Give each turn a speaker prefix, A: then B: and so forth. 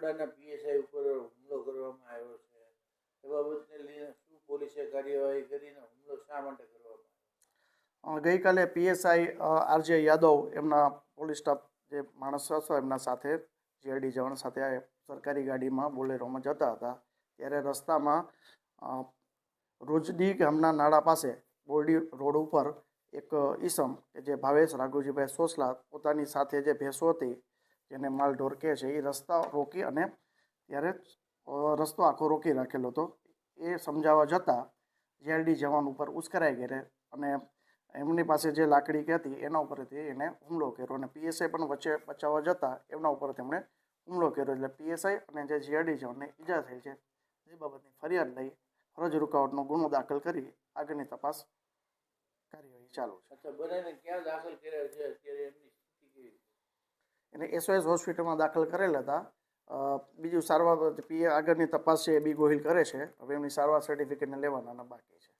A: બરોડાના PSI ઉપર હુમલો કરવામાં આવ્યો છે. એ બાબતને લઈને શું પોલીસે કાર્યવાહી કરીને હુમલો શા માટે કરવામાં
B: ગઈકાલે પીએસઆઈ આરજે યાદવ એમના પોલીસ સ્ટાફ જે માણસ હતો એમના સાથે જીઆરડી જવાન સાથે સરકારી ગાડીમાં બોલેરોમાં જતા હતા. ત્યારે રસ્તામાં રોજડી ગામના નાળા પાસે બોરડી રોડ ઉપર એક ઈસમ કે જે ભાવેશ રાઘુજીભાઈ સોસલા પોતાની સાથે જે ભેંસો હતી જેને માલ ઢોરકે છે, એ રસ્તા રોકી અને ત્યારે રસ્તો આખો રોકી રાખેલો હતો. એ સમજાવવા જતાં જીઆરડી જવાન ઉપર ઉશ્કરાઈ ગયેલે અને એમની પાસે જે લાકડી કહેતી હતી, એના ઉપરથી એને હુમલો કર્યો અને પીએસઆઈ પણ વચ્ચે બચાવવા જતાં એમના ઉપર તેમણે હુમલો કર્યો. એટલે પીએસઆઈ અને જે જીઆરડી જવાનને ઈજા થઈ છે, એ બાબતની ફરિયાદ લઈ ફરજ રૂકાવટનો ગુનો દાખલ કરી આગળની તપાસ કાર્યવાહી ચાલુ છે.
A: બધાને ક્યાં દાખલ કર્યા છે? અત્યારે એમની
B: એને એસઓએસ હોસ્પિટલમાં દાખલ કરેલ હતા. બીજું સારવાર પીએ આગળની તપાસ છે એ બી ગોહિલ કરે છે. હવે એમની સારવાર સર્ટિફિકેટને લેવાના બાકી છે.